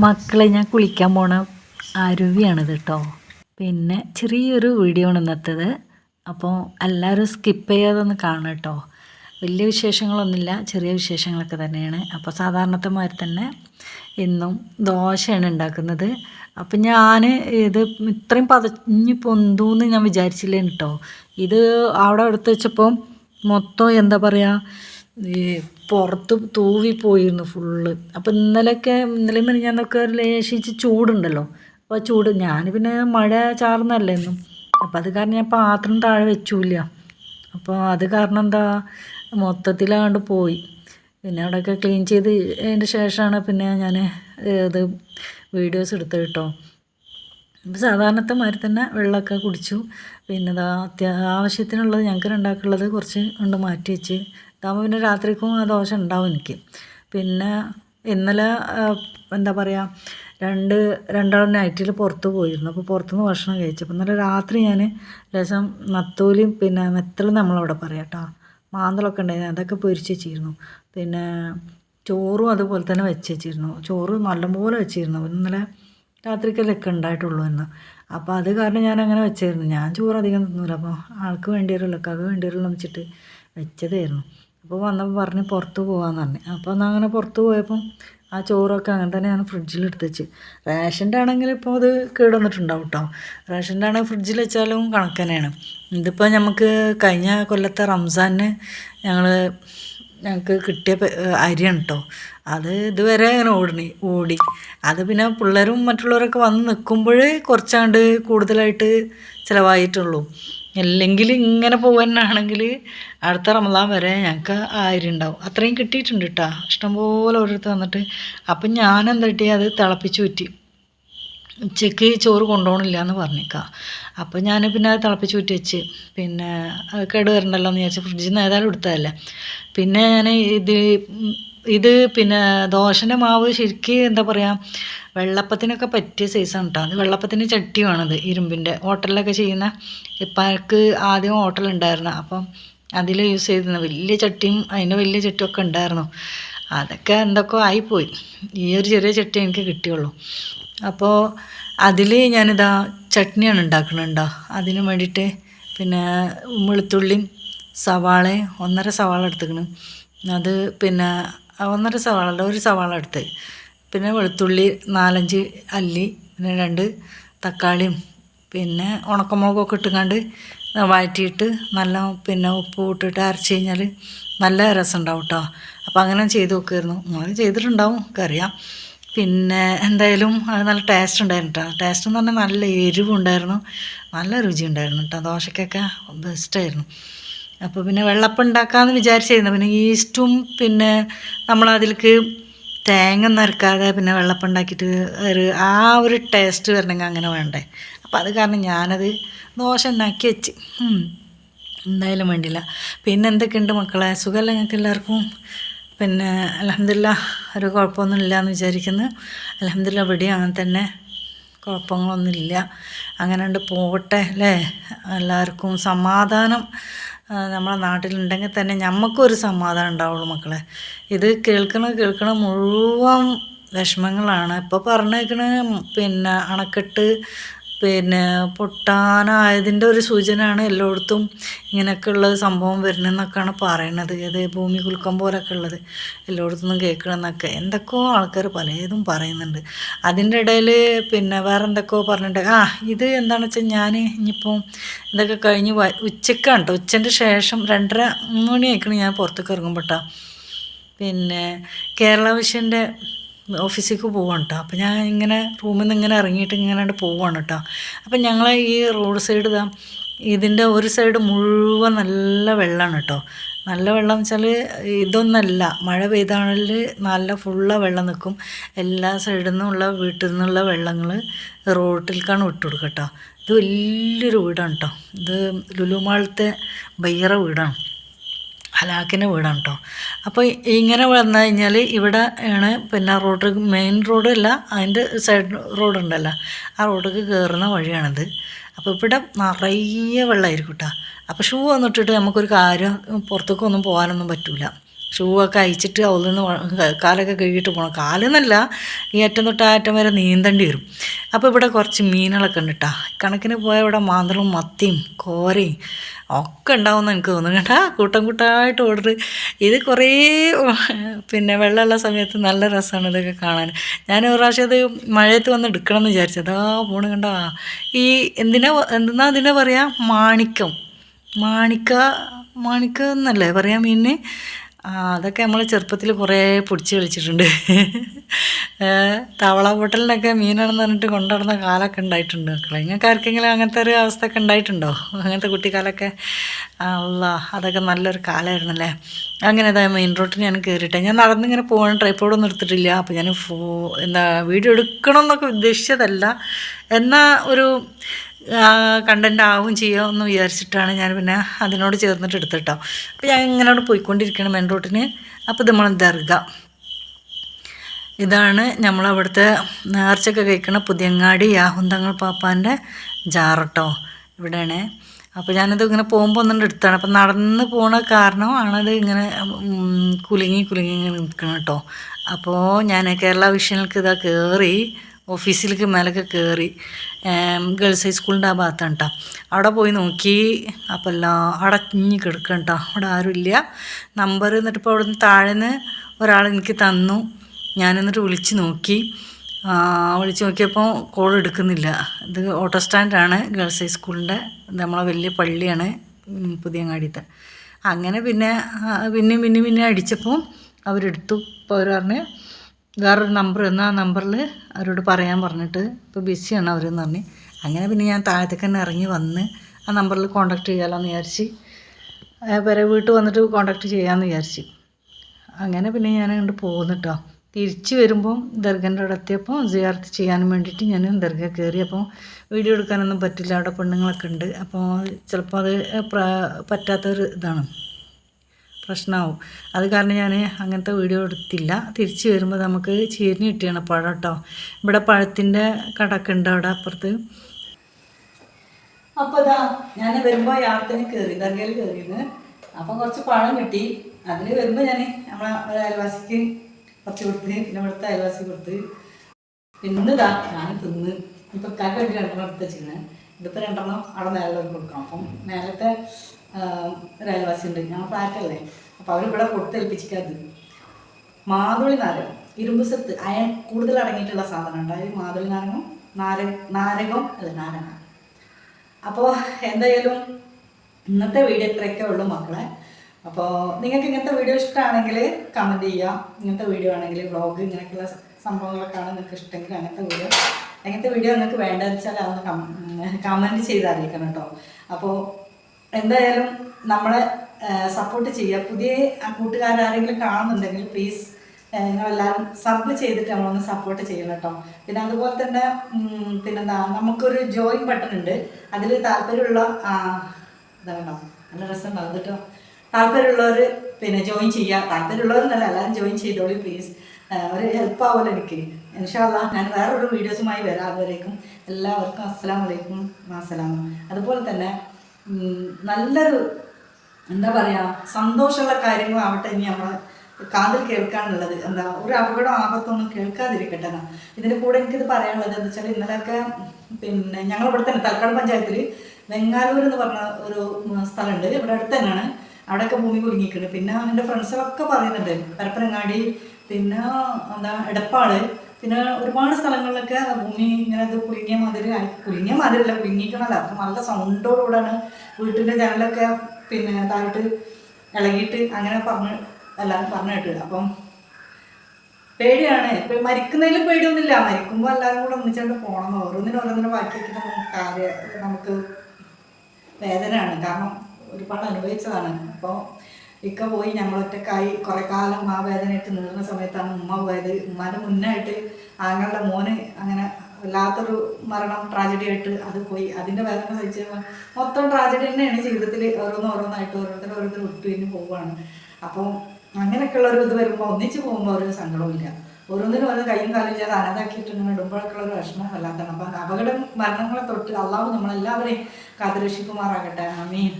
മക്കളെ ഞാൻ കുളിക്കാൻ പോണ അരുവിയാണിത് കേട്ടോ പിന്നെ ചെറിയൊരു വീഡിയോ ആണ് ഇന്നത്തേത്. അപ്പോൾ എല്ലാവരും സ്കിപ്പ് ചെയ്യാതെ കാണണം കേട്ടോ വലിയ വിശേഷങ്ങളൊന്നുമില്ല ചെറിയ വിശേഷങ്ങളൊക്കെ തന്നെയാണ്. അപ്പോൾ സാധാരണത്തെ മാതിരി തന്നെ ഇന്നും ദോശയാണ് ഉണ്ടാക്കുന്നത്. അപ്പം ഞാൻ ഇത് ഇത്രയും പതഞ്ഞ് പൊന്തൂന്ന് ഞാൻ വിചാരിച്ചില്ല കേട്ടോ ഇത് അവിടെ എടുത്ത് വെച്ചപ്പോൾ മൊത്തം എന്താ പറയുക ഈ പുറത്ത് തൂവി പോയിരുന്നു ഫുള്ള് അപ്പോൾ ഇന്നലെയൊക്കെ ഇന്നലെയും മിനിഞ്ഞാന്നൊക്കെ ഒരു ലേശിച്ച് ചൂടുണ്ടല്ലോ. അപ്പോൾ ചൂട് ഞാൻ പിന്നെ മഴ ചാർന്നല്ലേ എന്നും അപ്പോൾ അത് കാരണം ഞാൻ പാത്രം താഴെ വെച്ചില്ല. അപ്പോൾ അത് കാരണം എന്താ മൊത്തത്തിലാണ്ട് പോയി. പിന്നെ അവിടെയൊക്കെ ക്ലീൻ ചെയ്ത് അതിന്റെ ശേഷമാണ് പിന്നെ ഞാൻ ഇത് വീഡിയോസ് എടുത്തത് കേട്ടോ. അപ്പോൾ സാധാരണത്തെ മാതിരി തന്നെ വെള്ളമൊക്കെ കുടിച്ചു. പിന്നെ ഇതാ അത്യാവശ്യത്തിനുള്ളത് ഞങ്ങൾക്ക് രണ്ടാക്കുള്ളത് കുറച്ച് കൊണ്ട് മാറ്റി വെച്ച് ഇതാകുമ്പോൾ പിന്നെ രാത്രിക്കും ആ ദോശ ഉണ്ടാവും എനിക്ക്. പിന്നെ ഇന്നലെ എന്താ പറയുക രണ്ട് രണ്ടാളും നൈറ്റിൽ പുറത്ത് പോയിരുന്നു. അപ്പോൾ പുറത്തുനിന്ന് ഭക്ഷണം കഴിച്ചു. അപ്പോൾ ഇന്നലെ രാത്രി ഞാൻ രസം നത്തോലിയും പിന്നെ മെത്തലും നമ്മളവിടെ പറയാം കേട്ടോ മാന്തളൊക്കെ ഉണ്ടായിരുന്നു. അതൊക്കെ പൊരിച്ച് വെച്ചിരുന്നു. പിന്നെ ചോറും അതുപോലെ തന്നെ വെച്ച് വെച്ചിരുന്നു. ചോറ് നല്ലപോലെ വെച്ചിരുന്നു. ഇന്നലെ രാത്രിക്കല്ലൊക്കെ ഉണ്ടായിട്ടുള്ളൂ എന്ന് അപ്പോൾ അത് കാരണം ഞാൻ അങ്ങനെ വെച്ചായിരുന്നു. ഞാൻ ചോറ് അധികം തിന്നൂല. അപ്പോൾ ആൾക്ക് വേണ്ടി വരുള്ളൂ കക വേണ്ടി വരുള്ളൂ എന്ന് വെച്ചിട്ട് വെച്ചതായിരുന്നു. അപ്പോൾ വന്നപ്പോൾ പറഞ്ഞ് പുറത്ത് പോകാമെന്ന് പറഞ്ഞു. അപ്പോൾ എന്നാൽ അങ്ങനെ പുറത്ത് പോയപ്പം ആ ചോറൊക്കെ അങ്ങനെ തന്നെ ഞാൻ ഫ്രിഡ്ജിൽ എടുത്ത് വെച്ച് റേഷന്റെ ആണെങ്കിൽ ഇപ്പോൾ അത് കേടുവന്നിട്ടുണ്ടാവും കേട്ടോ റേഷന്റെ ആണെങ്കിൽ ഫ്രിഡ്ജിൽ വെച്ചാലും കണക്ക് തന്നെയാണ്. ഇതിപ്പോൾ നമുക്ക് കഴിഞ്ഞ കൊല്ലത്തെ റംസാന് ഞങ്ങൾ ഞങ്ങൾക്ക് കിട്ടിയ അരിയാണ് കേട്ടോ അത് ഇതുവരെ അങ്ങനെ ഓടണി ഓടി. അത് പിന്നെ പിള്ളേരും മറ്റുള്ളവരൊക്കെ വന്ന് നിൽക്കുമ്പോൾ കുറച്ചാണ്ട് കൂടുതലായിട്ട് ചിലവായിട്ടുള്ളൂ. അല്ലെങ്കിൽ ഇങ്ങനെ പോകാനാണെങ്കിൽ അടുത്ത റമദാൻ വരെ ഞങ്ങൾക്ക് ആയിരം ഉണ്ടാവും. അത്രയും കിട്ടിയിട്ടുണ്ട് കേട്ടോ ഇഷ്ടംപോലെ ഓരോരുത്തർ വന്നിട്ട് അപ്പം ഞാൻ എന്താ കിട്ടി? അത് തിളപ്പിച്ച് ഊറ്റി. ഉച്ചയ്ക്ക് ചോറ് കൊണ്ടുപോകണില്ല എന്ന് പറഞ്ഞേക്കാം. അപ്പോൾ ഞാൻ പിന്നെ അത് തിളപ്പിച്ച് ഊറ്റി വെച്ച്. പിന്നെ കേട് വരണ്ടല്ലോ എന്ന് വിചാരിച്ച് ഫ്രിഡ്ജിൽ നിന്ന് ഏതായാലും എടുത്തതല്ലേ. പിന്നെ ഞാൻ ഇത് ഇത് പിന്നെ ദോശന്റെ മാവ് ശരിക്ക് എന്താ പറയുക വെള്ളപ്പത്തിനൊക്കെ പറ്റിയ സൈസാണ് കേട്ടോ അത് വെള്ളപ്പത്തിന് ചട്ടി വേണത് ഇരുമ്പിന്റെ ഹോട്ടലിലൊക്കെ ചെയ്യുന്ന ഇപ്പം ആദ്യം ഹോട്ടൽ ഉണ്ടായിരുന്നു. അപ്പം അതിൽ യൂസ് ചെയ്തിരുന്ന. വലിയ ചട്ടിയും അതിന്റെ വലിയ ചട്ടിയും ഒക്കെ ഉണ്ടായിരുന്നു. അതൊക്കെ എന്തൊക്കെ ആയിപ്പോയി. ഈ ഒരു ചെറിയ ചട്ടി എനിക്ക് കിട്ടിയുള്ളൂ. അപ്പോൾ അതിൽ ഞാനിതാ ചട്നിയാണ് ഉണ്ടാക്കുന്നുണ്ടോ അതിന് വേണ്ടിയിട്ട് പിന്നെ വെളുത്തുള്ളിയും സവാള ഒന്നര സവാള എടുത്തുക്കണം അത് പിന്നെ ഒന്നര സവാള ഒരു സവാള എടുത്ത് പിന്നെ വെളുത്തുള്ളി നാലഞ്ച് അല്ലി പിന്നെ രണ്ട് തക്കാളിയും പിന്നെ ഉണക്കമുളകൊക്കെ ഇട്ടുകൊണ്ട് വഴറ്റിയിട്ട് നല്ല പിന്നെ ഉപ്പ് ഇട്ടിട്ട് അരച്ച് കഴിഞ്ഞാൽ നല്ല രസം ഉണ്ടാവും കേട്ടോ അപ്പോൾ അങ്ങനെ ചെയ്ത് നോക്കുമായിരുന്നു നിങ്ങൾ ചെയ്തിട്ടുണ്ടാവും എനിക്കറിയാം പിന്നെ എന്തായാലും അത് നല്ല ടേസ്റ്റ് ഉണ്ടായിരുന്നു കേട്ടോ ടേസ്റ്റ് എന്ന് പറഞ്ഞാൽ നല്ല എരിവുണ്ടായിരുന്നു. നല്ല രുചി ഉണ്ടായിരുന്നു കേട്ടോ ദോശക്കൊക്കെ ബെസ്റ്റായിരുന്നു അപ്പോൾ പിന്നെ വെള്ളപ്പം ഉണ്ടാക്കാമെന്ന് വിചാരിച്ചിരുന്നു. പിന്നെ ഈസ്റ്റും പിന്നെ നമ്മളതിലേക്ക് തേങ്ങ നിറക്കാതെ പിന്നെ വെള്ളപ്പം ഉണ്ടാക്കിയിട്ട് ഒരു ആ ഒരു ടേസ്റ്റ് വരണമെങ്കിൽ അങ്ങനെ വേണ്ടേ. അപ്പം അത് കാരണം ഞാനത് ദോശ ഉണ്ടാക്കി വെച്ച് എന്തായാലും വേണ്ടില്ല. പിന്നെ എന്തൊക്കെയുണ്ട് മക്കളെ? സുഖമല്ല ഞങ്ങൾക്ക് എല്ലാവർക്കും? പിന്നെ അലഹമില്ല ഒരു കുഴപ്പമൊന്നുമില്ല എന്ന് വിചാരിക്കുന്നു. അലഹമില്ല ഇവിടെ അങ്ങനെ തന്നെ കുഴപ്പങ്ങളൊന്നുമില്ല. അങ്ങനെ ഉണ്ട് പോകട്ടെ അല്ലേ എല്ലാവർക്കും സമാധാനം. നമ്മളെ നാട്ടിലുണ്ടെങ്കിൽ തന്നെ ഞമ്മക്കൊരു സമാധാനം ഉണ്ടാവുള്ളൂ മക്കളെ. ഇത് കേൾക്കണ കേൾക്കണ മുഴുവൻ വിഷമങ്ങളാണ്. ഇപ്പോൾ പറഞ്ഞേക്കണ പിന്നെ അണക്കെട്ട് പിന്നെ പൊട്ടാനായതിന്റെ ഒരു സൂചനയാണ് എല്ലായിടത്തും ഇങ്ങനെയൊക്കെയുള്ള സംഭവം വരുന്നതെന്നൊക്കെയാണ് പറയണത് അത് ഭൂമി കുൽക്കം പോലൊക്കെ ഉള്ളത് എല്ലായിടത്തുനിന്നും കേൾക്കണമെന്നൊക്കെ. എന്തൊക്കെയോ ആൾക്കാർ പലതും പറയുന്നുണ്ട്. അതിന്റെ ഇടയിൽ പിന്നെ വേറെ എന്തൊക്കെയോ പറഞ്ഞിട്ട് ആ ഇത് എന്താണെന്ന് വെച്ചാൽ ഞാൻ ഇനിയിപ്പോൾ ഇതൊക്കെ കഴിഞ്ഞ് ഉച്ചക്കാണ് കേട്ടോ ഉച്ചന്റെ ശേഷം രണ്ടര മൂന്ന് മണിയായിക്കണം ഞാൻ പുറത്തേക്ക് ഇറങ്ങുമ്പോട്ടാ. പിന്നെ കേരള വിഷന്റെ ഓഫീസിലേക്ക് പോവാണ് കേട്ടോ അപ്പോൾ ഞാൻ ഇങ്ങനെ റൂമിൽ നിന്ന് ഇങ്ങനെ ഇറങ്ങിയിട്ട് ഇങ്ങനെ പോവാണ് കേട്ടോ അപ്പം ഞങ്ങൾ ഈ റോഡ് സൈഡ് ഇതാ ഇതിന്റെ ഒരു സൈഡ് മുഴുവൻ നല്ല വെള്ളമാണ് കേട്ടോ നല്ല വെള്ളം എന്ന് വെച്ചാൽ ഇതൊന്നല്ല മഴ പെയ്താണെങ്കിൽ നല്ല ഫുള്ള വെള്ളം നിൽക്കും എല്ലാ സൈഡിൽ നിന്നുള്ള വീട്ടിൽ നിന്നുള്ള വെള്ളങ്ങൾ റോട്ടിലേക്കാണ് വിട്ടു കൊടുക്കുക കേട്ടോ ഇത് വലിയൊരു വീടാണ് കേട്ടോ ഇത് ലുലുമാളത്തെ ബയ്യറ വീടാണ്. ഹലാക്കിന്റെ വീടാണ് കേട്ടോ അപ്പോൾ ഇങ്ങനെ വന്നു കഴിഞ്ഞാൽ ഇവിടെ ആണ് പിന്നെ റോഡ് മെയിൻ റോഡല്ല അതിന്റെ സൈഡ് റോഡ് ഉണ്ടല്ലോ. ആ റോഡിലേക്ക് കയറുന്ന വഴിയാണിത്. അപ്പോൾ ഇവിടെ നിറയെ വെള്ളമായിരിക്കും കേട്ടോ അപ്പോൾ ഷൂ വന്നിട്ടിട്ട് നമുക്കൊരു കാര്യം പുറത്തേക്കൊന്നും പോകാനൊന്നും പറ്റില്ല ഷൂ ഒക്കെ അയച്ചിട്ട് അവളിൽ നിന്ന് കാലൊക്കെ കഴുകിയിട്ട് പോകണം കാലെന്നല്ല ഈ അറ്റം തൊട്ട് ആ അറ്റം വരെ നീന്തേണ്ടി വരും. അപ്പോൾ ഇവിടെ കുറച്ച് മീനുകളൊക്കെ ഉണ്ട് കേട്ടോ കണക്കിന് പോയ ഇവിടെ മാന്തളും മത്തിയും കോരയും ഒക്കെ ഉണ്ടാവുമെന്ന് എനിക്ക് തോന്നുന്നു കേട്ടാ. കൂട്ടം കൂട്ടമായിട്ട് ഓർഡർ ഇത് കുറേ പിന്നെ വെള്ളമുള്ള സമയത്ത് നല്ല രസമാണ് ഇതൊക്കെ കാണാൻ. ഞാൻ ഒരു പ്രാവശ്യം അത് മഴയത്ത് വന്ന് എടുക്കണം എന്ന് വിചാരിച്ചത് അതാ പോണ് കണ്ടാ. ഈ എന്തിനാ എന്തിനാ അതിനെ പറയാ? മാണിക്കം. മാണിക്ക മാണിക്ക എന്നല്ലേ പറയാം മീനിന്? ആ അതൊക്കെ നമ്മൾ ചെറുപ്പത്തിൽ കുറേ പൊടിച്ച് കളിച്ചിട്ടുണ്ട് തവള പൊട്ടലിനൊക്കെ മീനാണെന്ന് പറഞ്ഞിട്ട് കൊണ്ടുനടന്ന കാലമൊക്കെ ഉണ്ടായിട്ടുണ്ട് മക്കളെ. നിങ്ങൾക്ക് ആർക്കെങ്കിലും അങ്ങനത്തെ ഒരു അവസ്ഥയൊക്കെ ഉണ്ടായിട്ടുണ്ടോ? അങ്ങനത്തെ കുട്ടിക്കാലൊക്കെ? അല്ല അതൊക്കെ നല്ലൊരു കാലമായിരുന്നല്ലേ അങ്ങനെ ഇതാ മെയിൻ റോഡിൽ ഞാൻ കയറിയിട്ടെ ഞാൻ നടന്നിങ്ങനെ പോകണം ട്രൈപ്പോഡൊന്നും എടുത്തിട്ടില്ല. അപ്പോൾ ഞാൻ ഫോ എന്താ വീഡിയോ എടുക്കണം എന്നൊക്കെ ഉദ്ദേശിച്ചതല്ല. എന്നാൽ ഒരു കണ്ടന്റ് ആവും ചെയ്യുമെന്ന് വിചാരിച്ചിട്ടാണ് ഞാൻ പിന്നെ അതിനോട് ചേർന്നിട്ട് എടുത്തിട്ടോ. അപ്പോൾ ഞാൻ ഇങ്ങനെ അവിടെ പോയിക്കൊണ്ടിരിക്കണം മെയിൻ റോട്ടിന് അപ്പോൾ ഇത് നമ്മൾ ദർഗ. ഇതാണ് നമ്മളവിടുത്തെ നേർച്ചയൊക്കെ കഴിക്കണ പുതിയങ്ങാടി യാഹുന്തങ്ങൾ പാപ്പാന്റെ ജാറട്ടോ ഇവിടെയാണ്. അപ്പോൾ ഞാനിത് ഇങ്ങനെ പോകുമ്പോൾ ഒന്നും എടുത്താണ്. അപ്പം നടന്ന് പോണ കാരണമാണത് ഇങ്ങനെ കുലുങ്ങി കുലുങ്ങി ഇങ്ങനെ നിൽക്കണം കേട്ടോ അപ്പോൾ ഞാൻ കേരള വിഷനിലേക്ക് ഇതാ കയറി ഓഫീസിലേക്ക് മേലൊക്കെ കയറി ഗേൾസ് ഹൈസ്കൂളിന്റെ ആ ഭാഗത്താണ് കേട്ടോ അവിടെ പോയി നോക്കി അപ്പോൾ എല്ലാം അടഞ്ഞ് കിടക്കണം കേട്ടോ അവിടെ ആരുമില്ല നമ്പർ എന്നിട്ട് ഇപ്പോൾ അവിടെ നിന്ന് താഴെ ഒരാൾ എനിക്ക് തന്നു. ഞാൻ എന്നിട്ട് വിളിച്ച് നോക്കി. വിളിച്ച് നോക്കിയപ്പോൾ കോൾ എടുക്കുന്നില്ല. ഇത് ഓട്ടോ സ്റ്റാൻഡാണ് ഗേൾസ് ഹൈസ്കൂളിന്റെ നമ്മളെ വലിയ പള്ളിയാണ് പുതിയങ്ങാടിയത്തെ അങ്ങനെ പിന്നെ പിന്നെ പിന്നെയും പിന്നെ അടിച്ചപ്പോൾ അവരെടുത്തു. ഇപ്പോൾ അവർ പറഞ്ഞ് വേറൊരു നമ്പർ എന്നാൽ ആ നമ്പറിൽ അവരോട് പറയാൻ പറഞ്ഞിട്ട് ഇപ്പോൾ ബിസിയാണ് അവരെന്ന് പറഞ്ഞ്. അങ്ങനെ പിന്നെ ഞാൻ താഴത്തേക്ക് തന്നെ ഇറങ്ങി വന്ന് ആ നമ്പറിൽ കോൺടാക്ട് ചെയ്യാമല്ലോ എന്ന് വിചാരിച്ച്. വരെ വീട്ടിൽ വന്നിട്ട് കോൺടാക്ട് ചെയ്യാമെന്ന് വിചാരിച്ച്. അങ്ങനെ പിന്നെ ഞാൻ അങ്ങോട്ട് പോകുന്നിട്ടോ തിരിച്ച് വരുമ്പം ദർഗന്റെ അവിടെ എത്തിയപ്പോൾ സിയാർത്ത് ചെയ്യാൻ വേണ്ടിയിട്ട് ഞാൻ ദർഗ കയറി അപ്പോൾ വീഡിയോ എടുക്കാനൊന്നും പറ്റില്ല. അവിടെ പെണ്ണുങ്ങളൊക്കെ ഉണ്ട്. അപ്പോൾ ചിലപ്പോൾ അത് പറ്റാത്തൊരു ഇതാണ്. പ്രശ്നമാവും അത് കാരണം ഞാൻ അങ്ങനത്തെ വീഡിയോ എടുത്തില്ല. തിരിച്ച് വരുമ്പോൾ നമുക്ക് ചീരിഞ്ഞ് കിട്ടിയാണ് പഴം കേട്ടോ ഇവിടെ പഴത്തിന്റെ കടക്ക് ഉണ്ട് അവിടെ അപ്പുറത്ത്. അപ്പോൾ ഇതാ ഞാൻ വരുമ്പോൾ യാത്രന് കയറി ദർഗയിൽ കയറിയത് അപ്പം കുറച്ച് പഴം കിട്ടി. അതിന് വരുമ്പോൾ ഞാൻ നമ്മളെ ഒരു അയൽവാസിക്ക് കുറച്ച് കൊടുത്ത് പിന്നെ ഇവിടുത്തെ അയൽവാസി കൊടുത്ത്. പിന്നെ ഇതാ ഞാൻ തിന്ന്. ഇപ്പം കാക്ക വേണ്ടി രണ്ടെണ്ണം എടുത്ത് വെച്ചിരുന്നത് ഇതിപ്പോൾ രണ്ടെണ്ണം അവിടെ മേലെ കൊടുക്കണം. അപ്പം ഒരു അയൽവാസി ഉണ്ട് ഞങ്ങൾ ഫ്ലാറ്റല്ലേ? അപ്പോൾ അവരിവിടെ കൊടുത്തേൽപ്പിച്ചിട്ടത്. മാതുളി നാരകം. ഇരുമ്പ് സത്ത് അയൺ കൂടുതൽ അടങ്ങിയിട്ടുള്ള സാധനം ഉണ്ടായി മാതുളി നാരകം നാര നാരകം അല്ല നാരങ്ങ. അപ്പോൾ എന്തായാലും ഇന്നത്തെ വീഡിയോ ഇത്രയൊക്കെ ഉള്ളൂ മക്കളെ. അപ്പോൾ നിങ്ങൾക്ക് ഇങ്ങനത്തെ വീഡിയോ ഇഷ്ടമാണെങ്കിൽ കമന്റ് ചെയ്യുക. ഇങ്ങനത്തെ വീഡിയോ ആണെങ്കിൽ വ്ളോഗ് ഇങ്ങനെയൊക്കെയുള്ള സംഭവങ്ങളൊക്കെ ആണ് നിങ്ങൾക്ക് ഇഷ്ടമെങ്കിൽ അങ്ങനത്തെ വീഡിയോ അങ്ങനത്തെ വീഡിയോ നിങ്ങൾക്ക് വേണ്ടതെന്ന് വെച്ചാൽ അതൊന്ന് കമന്റ് ചെയ്ത് അറിയിക്കണം കേട്ടോ. അപ്പോൾ എന്തായാലും നമ്മളെ സപ്പോർട്ട് ചെയ്യുക. പുതിയ കൂട്ടുകാരാരെങ്കിലും കാണുന്നുണ്ടെങ്കിൽ പ്ലീസ് നിങ്ങളെല്ലാവരും സബ് ചെയ്തിട്ട് നമ്മളൊന്ന് സപ്പോർട്ട് ചെയ്യണം കേട്ടോ. പിന്നെ അതുപോലെ തന്നെ പിന്നെന്താ നമുക്കൊരു ജോയിൻ ബട്ടൺ ഉണ്ട്. അതിൽ താല്പര്യമുള്ള ഇതാണോ നല്ല രസമുണ്ടാവും കേട്ടോ. താല്പര്യമുള്ളവർ പിന്നെ ജോയിൻ ചെയ്യുക. താല്പര്യമുള്ളവരെന്നല്ല എല്ലാവരും ജോയിൻ ചെയ്തോളി പ്ലീസ് ഒരു ഹെൽപ്പ് ആവുമല്ലോ എനിക്ക്. ഇൻഷാല്ല ഞാൻ വേറൊരു വീഡിയോസുമായി വരാം അതുവരേക്കും. എല്ലാവർക്കും അസ്സാം വലൈക്കും അസ്സലാം അതുപോലെ തന്നെ നല്ലൊരു എന്താ പറയുക സന്തോഷമുള്ള കാര്യങ്ങളാവട്ടെ ഇനി നമ്മളെ കാതിൽ കേൾക്കാനുള്ളത്. എന്താ ഒരു അപകടം ആപത്തൊന്നും കേൾക്കാതിരിക്കട്ടെ എന്നാ. ഇതിന്റെ കൂടെ എനിക്കിത് പറയാനുള്ളത് എന്താ വെച്ചാൽ ഇന്നലെയൊക്കെ പിന്നെ ഞങ്ങൾ ഇവിടെ തന്നെ തലക്കാട് പഞ്ചായത്തിൽ വെങ്ങാലൂർ എന്ന് പറഞ്ഞ ഒരു സ്ഥലമുണ്ട്. ഇവിടെ അടുത്ത് തന്നെയാണ്. അവിടെയൊക്കെ ഭൂമി കുലുങ്ങിയിട്ടുണ്ട്. പിന്നെ എന്റെ ഫ്രണ്ട്സുകളൊക്കെ പറയുന്നുണ്ട്. പരപ്പനങ്ങാടി പിന്നെ എന്താ എടപ്പാട് പിന്നെ ഒരുപാട് സ്ഥലങ്ങളിലൊക്കെ ഭൂമി ഇങ്ങനെ ഇത് കുലുങ്ങിയ മാതിരി കുലുങ്ങിയ മാതിരിയല്ല കുലുങ്ങിക്കണല്ലോ അപ്പം നല്ല സൗണ്ടോടുകൂടാണ്. വീട്ടിന്റെ ജനലൊക്കെ പിന്നെ താഴോട്ട് ഇളകിയിട്ട് അങ്ങനെ പറഞ്ഞ് എല്ലാവരും പറഞ്ഞു കേട്ടത് അപ്പം പേടിയാണ്. ഇപ്പം മരിക്കുന്നതിലും പേടിയൊന്നുമില്ല. മരിക്കുമ്പോൾ എല്ലാവരും കൂടെ ഒന്നിച്ചുകൊണ്ട് പോകണം. ഓരോന്നിനും ഓരോന്നിനും ബാക്കി വെക്കുന്ന കാര്യം നമുക്ക് വേദനയാണ്. കാരണം ഒരുപാട് അനുഭവിച്ചതാണ്. അപ്പോൾ ഇക്ക പോയി ഞങ്ങൾ ഒറ്റക്കായി കുറെ കാലം ആ വേദനയായിട്ട് നീറുന്ന സമയത്താണ് ഉമ്മ പോയത്. ഉമ്മാന്റെ മുന്നായിട്ട് ആങ്ങളുടെ മോന് അങ്ങനെ വല്ലാത്തൊരു മരണം ട്രാജഡി ആയിട്ട് അത് പോയി. അതിന്റെ വേദന സഹിച്ച് മൊത്തം ട്രാജഡി തന്നെയാണ് ജീവിതത്തിൽ ഓരോന്ന് ഓരോന്നായിട്ട് ഓരോരുത്തർ ഓരോരുത്തർ വിട്ടുപിരിഞ്ഞ് പോവുകയാണ്. അപ്പോൾ അങ്ങനെയൊക്കെയുള്ള ഒരു ഇത് വരുമ്പോൾ ഒന്നിച്ച് പോകുമ്പോൾ ഒരു സങ്കടമില്ല ഓരോന്നിനും ഓരോ കൈയും കാലും ചെയ്ത് അനാഥാക്കിയിട്ട് ഇങ്ങനെ ഇടുമ്പോഴൊക്കെയുള്ള ഒരു വിഷമം വല്ലാത്തതാണ്. അപ്പം അപകടം മരണങ്ങളെ തൊട്ട് അള്ളാഹു നമ്മളെല്ലാവരെയും കാത്തുരക്ഷിക്കുമാറാകട്ടെ. അമീൻ